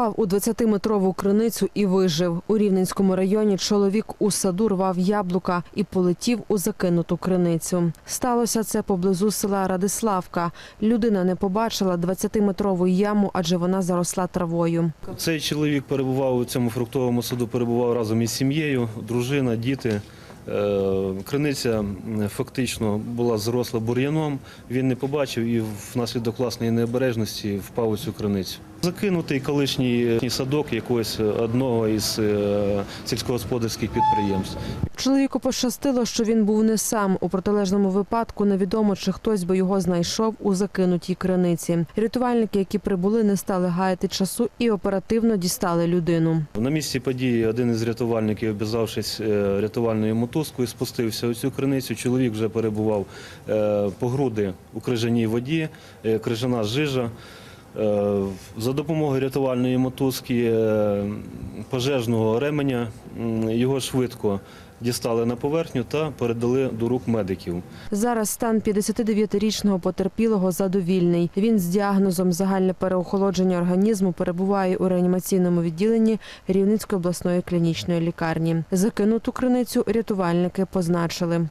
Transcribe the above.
Впав у 20-метрову криницю і вижив. У Рівненському районі чоловік у саду рвав яблука і полетів у закинуту криницю. Сталося це поблизу села Радиславка. Людина не побачила 20-метрову яму, адже вона заросла травою. Цей чоловік перебував у цьому фруктовому саду, перебував разом із сім'єю, дружина, діти. Е, Криниця фактично була зросла бур'яном. Він не побачив і внаслідок власної необережності впав у цю криницю. Закинутий колишній садок якогось одного із е, сільськогосподарських підприємств. Чоловіку пощастило, що він був не сам. У протилежному випадку невідомо, чи хтось би його знайшов у закинутій криниці. Рятувальники, які прибули, не стали гаяти часу і оперативно дістали людину. На місці події один із рятувальників, обв'язавшись е, рятувальною мотузкою, спустився у цю криницю. Чоловік вже перебував е, по груди у крижаній воді, е, крижана жижа. Е, За допомогою рятувальної мотузки е, пожежного ременя його швидко дістали на поверхню та передали до рук медиків. Зараз стан 59-річного потерпілого задовільний. Він з діагнозом загальне переохолодження організму перебуває у реанімаційному відділенні Рівненської обласної клінічної лікарні. Закинуту криницю рятувальники позначили.